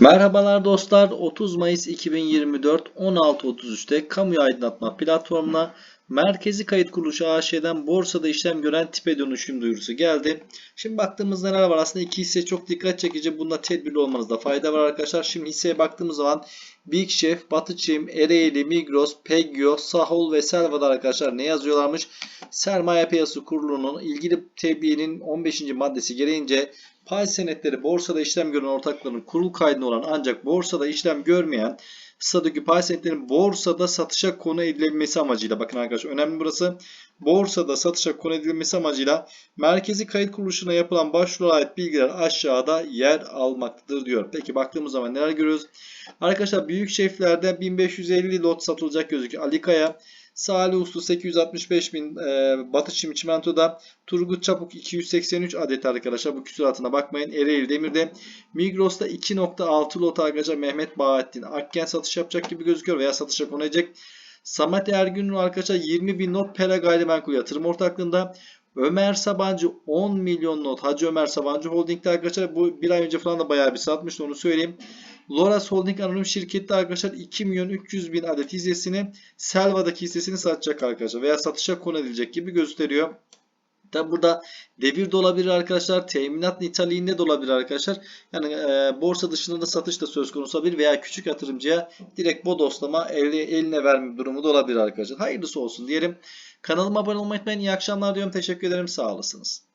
Merhabalar dostlar. 30 Mayıs 2024 16.33'te kamu aydınlatma platformuna Merkezi Kayıt Kuruluşu AŞ'den borsada işlem gören tipe dönüşüm duyurusu geldi. Şimdi baktığımız neler var? Aslında iki hisse çok dikkat çekici. Bunda tedbirli olmanızda fayda var arkadaşlar. Şimdi hisseye baktığımız zaman Big Chef, Batıçim, Ereğli, Migros, Peggio, Sahol ve Selva'da arkadaşlar ne yazıyorlarmış? Sermaye Piyasası Kurulu'nun ilgili tebliğinin 15. maddesi gereğince Pay senetleri borsada işlem gören ortakların kurul kaydına olan ancak borsada işlem görmeyen statüdeki pay senetlerinin borsada satışa konu edilebilmesi amacıyla bakın arkadaşlar önemli burası borsada satışa konu edilmesi amacıyla merkezi kayıt kuruluşuna yapılan başvurulara ait bilgiler aşağıda yer almaktadır diyor. Peki baktığımız zaman neler görüyoruz? Arkadaşlar büyük şeflerde 1550 lot satılacak gözüküyor. Ali Kaya Salih Uslu 865 bin e, Batı Çim Çimento'da Turgut Çapuk 283 adet arkadaşlar bu küsuratına bakmayın. Ereğli Demir'de Migros'ta 2.6 lot arkadaşlar Mehmet Bahattin Akken satış yapacak gibi gözüküyor veya satışa konacak. Samet Ergün'ün arkadaşlar 20 bin not Pera Gayrimenkul Yatırım Ortaklığında Ömer Sabancı 10 milyon not. Hacı Ömer Sabancı Holding'de arkadaşlar bu bir ay önce falan da bayağı bir satmıştı onu söyleyeyim. Loras Holding Anonim şirkette arkadaşlar 2 milyon 300 bin adet hissesini Selva'daki hissesini satacak arkadaşlar veya satışa konu edilecek gibi gösteriyor. Tabi burada devir de olabilir arkadaşlar. Teminat niteliğinde de olabilir arkadaşlar. Yani e, borsa dışında da satış da söz konusu olabilir veya küçük yatırımcıya direkt bodoslama eline, eline verme durumu da olabilir arkadaşlar. Hayırlısı olsun diyelim. Kanalıma abone olmayı unutmayın. İyi akşamlar diyorum. Teşekkür ederim. Sağ olasınız.